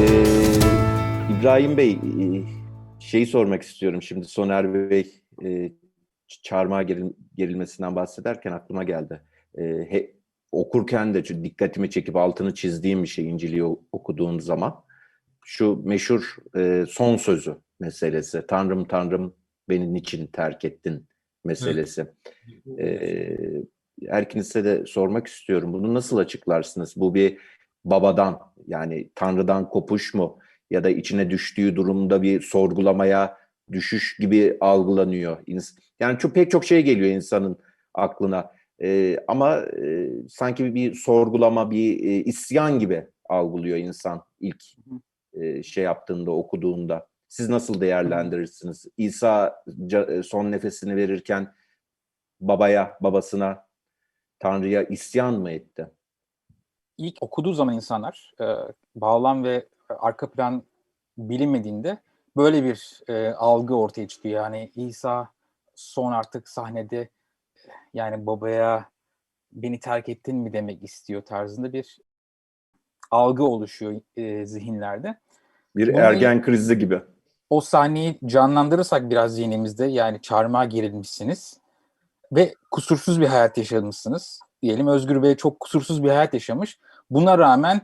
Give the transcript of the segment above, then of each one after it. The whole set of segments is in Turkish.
Ee, İbrahim Bey, e, şeyi sormak istiyorum şimdi Soner Bey e, çarmıha geril- gerilmesinden bahsederken aklıma geldi. E, he- okurken de çünkü dikkatimi çekip altını çizdiğim bir şey İncil'i okuduğum zaman şu meşhur e, son sözü meselesi. Tanrım Tanrım beni niçin terk ettin meselesi. E, Erkiniz'e de sormak istiyorum. Bunu nasıl açıklarsınız? Bu bir babadan yani Tanrı'dan kopuş mu? Ya da içine düştüğü durumda bir sorgulamaya düşüş gibi algılanıyor. Yani çok pek çok şey geliyor insanın aklına. Ee, ama e, sanki bir sorgulama, bir e, isyan gibi algılıyor insan ilk e, şey yaptığında, okuduğunda. Siz nasıl değerlendirirsiniz? İsa e, son nefesini verirken babaya, babasına, Tanrı'ya isyan mı etti? İlk okuduğu zaman insanlar e, bağlam ve arka plan bilinmediğinde böyle bir e, algı ortaya çıkıyor. Yani İsa son artık sahnede yani babaya beni terk ettin mi demek istiyor tarzında bir algı oluşuyor e, zihinlerde. Bir Bunu- ergen krizi gibi. O sahneyi canlandırırsak biraz zihnimizde yani çarmıha gerilmişsiniz ve kusursuz bir hayat yaşamışsınız. Diyelim Özgür Bey çok kusursuz bir hayat yaşamış. Buna rağmen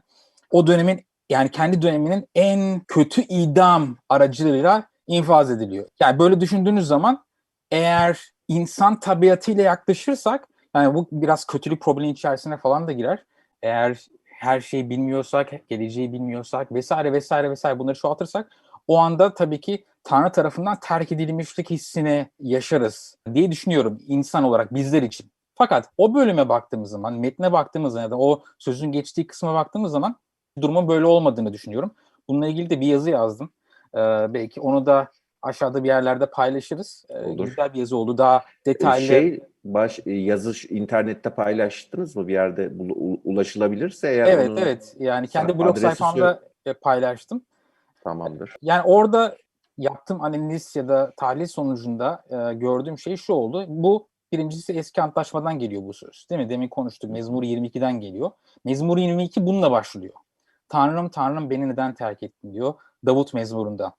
o dönemin yani kendi döneminin en kötü idam aracılığıyla infaz ediliyor. Yani böyle düşündüğünüz zaman eğer insan tabiatıyla yaklaşırsak yani bu biraz kötülük problemi içerisine falan da girer. Eğer her şeyi bilmiyorsak, geleceği bilmiyorsak vesaire vesaire vesaire bunları çoğaltırsak o anda tabii ki Tanrı tarafından terk edilmişlik hissini yaşarız diye düşünüyorum insan olarak bizler için. Fakat o bölüme baktığımız zaman, metne baktığımız zaman ya da o sözün geçtiği kısma baktığımız zaman durumun böyle olmadığını düşünüyorum. Bununla ilgili de bir yazı yazdım. Ee, belki onu da aşağıda bir yerlerde paylaşırız. Ee, Olur. güzel bir yazı oldu. Daha detaylı. Şey baş e, yazış internette paylaştınız mı bir yerde ulaşılabilirse eğer evet onu evet. Yani kendi blog sayfamda e, paylaştım. tamamdır. Yani orada yaptığım analiz ya da tahlil sonucunda e, gördüğüm şey şu oldu. Bu birincisi eski antlaşmadan geliyor bu söz. Değil mi? Demin konuştuk. Mezmur 22'den geliyor. Mezmur 22 bununla başlıyor. Tanrım Tanrım beni neden terk ettin diyor. Davut mezmurunda.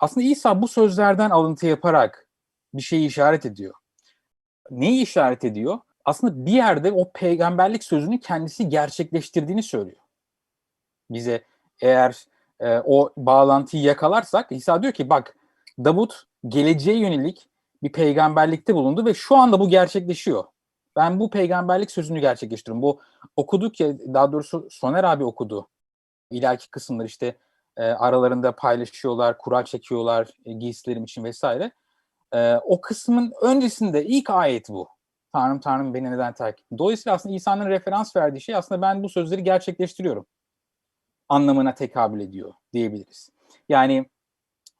Aslında İsa bu sözlerden alıntı yaparak bir şeyi işaret ediyor. Neyi işaret ediyor? Aslında bir yerde o peygamberlik sözünü kendisi gerçekleştirdiğini söylüyor. Bize eğer e, o bağlantıyı yakalarsak İsa diyor ki bak Davut geleceğe yönelik bir peygamberlikte bulundu ve şu anda bu gerçekleşiyor. Ben bu peygamberlik sözünü gerçekleştiriyorum. Bu okuduk ya daha doğrusu Soner abi okudu. İleriki kısımlar işte e, aralarında paylaşıyorlar, kural çekiyorlar e, giysilerim için vesaire. E, o kısmın öncesinde ilk ayet bu. Tanrım Tanrım beni neden terk? Dolayısıyla aslında İsa'nın referans verdiği şey aslında ben bu sözleri gerçekleştiriyorum anlamına tekabül ediyor diyebiliriz. Yani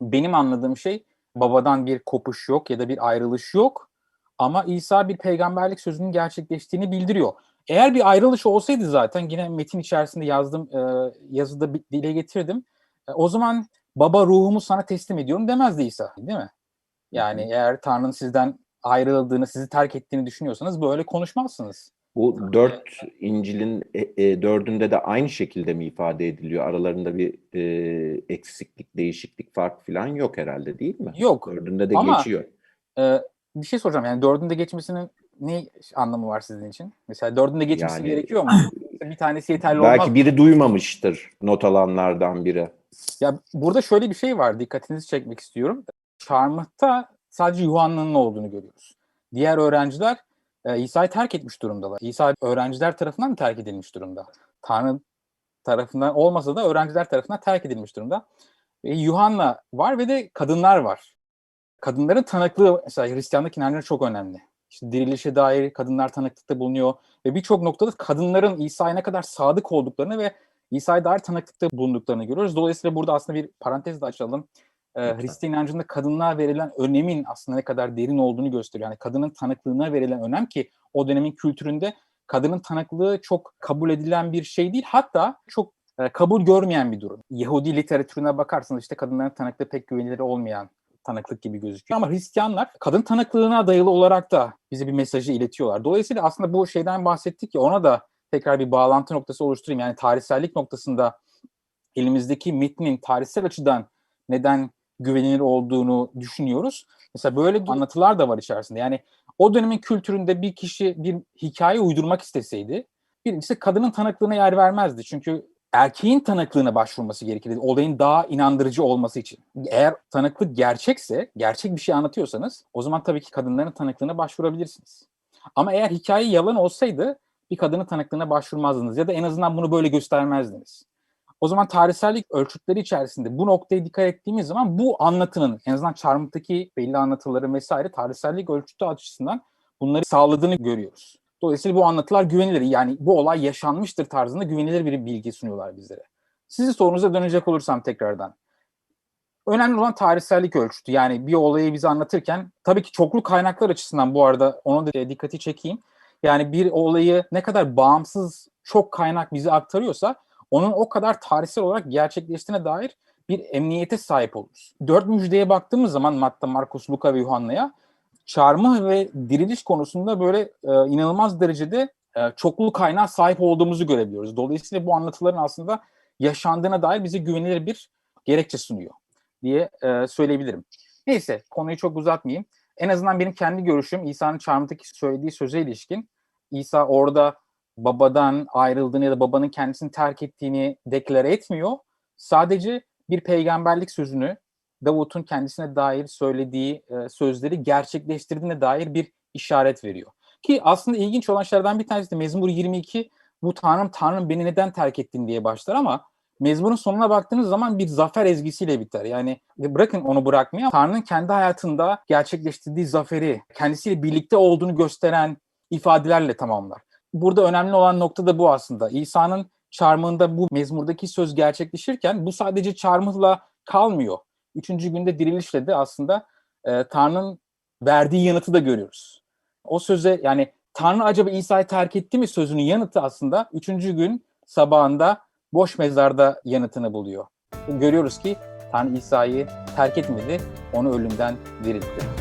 benim anladığım şey babadan bir kopuş yok ya da bir ayrılış yok ama İsa bir peygamberlik sözünün gerçekleştiğini bildiriyor. Eğer bir ayrılış olsaydı zaten yine metin içerisinde yazdım e, yazıda dile getirdim. E, o zaman baba ruhumu sana teslim ediyorum demezdi İsa değil mi? Yani eğer Tanrı'nın sizden ayrıldığını, sizi terk ettiğini düşünüyorsanız böyle konuşmazsınız. Bu dört İncil'in e, e, dördünde de aynı şekilde mi ifade ediliyor? Aralarında bir e, eksiklik, değişiklik, fark falan yok herhalde değil mi? Yok. Dördünde de Ama- geçiyor. Ee, bir şey soracağım yani dördünde geçmesinin ne anlamı var sizin için? Mesela dördünde geçmesi Yani- gerekiyor mu? bir tanesi yeterli olmaz. Belki biri duymamıştır not alanlardan biri. Ya burada şöyle bir şey var. Dikkatinizi çekmek istiyorum. Çarmıhta sadece Yuhanna'nın olduğunu görüyoruz. Diğer öğrenciler e, İsa'yı terk etmiş durumdalar. İsa öğrenciler tarafından mı terk edilmiş durumda? Tanrı tarafından olmasa da öğrenciler tarafından terk edilmiş durumda. Ve Yuhanna var ve de kadınlar var. Kadınların tanıklığı mesela Hristiyanlık inançları çok önemli. İşte dirilişe dair kadınlar tanıklıkta bulunuyor ve birçok noktada kadınların İsa'ya ne kadar sadık olduklarını ve İsa'ya dair tanıklıkta bulunduklarını görüyoruz. Dolayısıyla burada aslında bir parantez de açalım. Lütfen. Hristiyan inancında kadınlığa verilen önemin aslında ne kadar derin olduğunu gösteriyor. Yani kadının tanıklığına verilen önem ki o dönemin kültüründe kadının tanıklığı çok kabul edilen bir şey değil. Hatta çok e, kabul görmeyen bir durum. Yahudi literatürüne bakarsanız işte kadınların tanıklığı pek güvenilir olmayan tanıklık gibi gözüküyor. Ama Hristiyanlar kadın tanıklığına dayalı olarak da bize bir mesajı iletiyorlar. Dolayısıyla aslında bu şeyden bahsettik ya ona da tekrar bir bağlantı noktası oluşturayım. Yani tarihsellik noktasında elimizdeki metnin tarihsel açıdan neden güvenilir olduğunu düşünüyoruz. Mesela böyle anlatılar da var içerisinde. Yani o dönemin kültüründe bir kişi bir hikaye uydurmak isteseydi birincisi kadının tanıklığına yer vermezdi. Çünkü erkeğin tanıklığına başvurması gerekirdi. Olayın daha inandırıcı olması için. Eğer tanıklık gerçekse, gerçek bir şey anlatıyorsanız o zaman tabii ki kadınların tanıklığına başvurabilirsiniz. Ama eğer hikaye yalan olsaydı bir kadının tanıklığına başvurmazdınız ya da en azından bunu böyle göstermezdiniz. O zaman tarihsellik ölçütleri içerisinde bu noktaya dikkat ettiğimiz zaman bu anlatının en azından Çarmıh'taki belli anlatıların vesaire tarihsellik ölçütü açısından bunları sağladığını görüyoruz. Dolayısıyla bu anlatılar güvenilir. Yani bu olay yaşanmıştır tarzında güvenilir bir bilgi sunuyorlar bizlere. Sizin sorunuza dönecek olursam tekrardan. Önemli olan tarihsellik ölçütü. Yani bir olayı bize anlatırken tabii ki çoklu kaynaklar açısından bu arada onu da dikkati çekeyim. Yani bir olayı ne kadar bağımsız çok kaynak bize aktarıyorsa onun o kadar tarihsel olarak gerçekleştiğine dair bir emniyete sahip oluruz. Dört müjdeye baktığımız zaman Matta, Markus, Luka ve Yuhanna'ya çarmıh ve diriliş konusunda böyle e, inanılmaz derecede e, çoklu kaynağa sahip olduğumuzu görebiliyoruz. Dolayısıyla bu anlatıların aslında yaşandığına dair bize güvenilir bir gerekçe sunuyor diye e, söyleyebilirim. Neyse konuyu çok uzatmayayım. En azından benim kendi görüşüm İsa'nın çarmıhtaki söylediği söze ilişkin İsa orada babadan ayrıldığını ya da babanın kendisini terk ettiğini deklare etmiyor. Sadece bir peygamberlik sözünü Davut'un kendisine dair söylediği e, sözleri gerçekleştirdiğine dair bir işaret veriyor. Ki aslında ilginç olan şeylerden bir tanesi de Mezmur 22 bu Tanrım Tanrım beni neden terk ettin diye başlar ama Mezmurun sonuna baktığınız zaman bir zafer ezgisiyle biter. Yani bırakın onu bırakmaya Tanrı'nın kendi hayatında gerçekleştirdiği zaferi, kendisiyle birlikte olduğunu gösteren ifadelerle tamamlar. Burada önemli olan nokta da bu aslında. İsa'nın çarmıhında bu mezmurdaki söz gerçekleşirken bu sadece çarmıhla kalmıyor. Üçüncü günde dirilişle de aslında e, Tanrı'nın verdiği yanıtı da görüyoruz. O söze yani Tanrı acaba İsa'yı terk etti mi sözünün yanıtı aslında üçüncü gün sabahında boş mezarda yanıtını buluyor. Görüyoruz ki Tanrı İsa'yı terk etmedi, onu ölümden diriltti.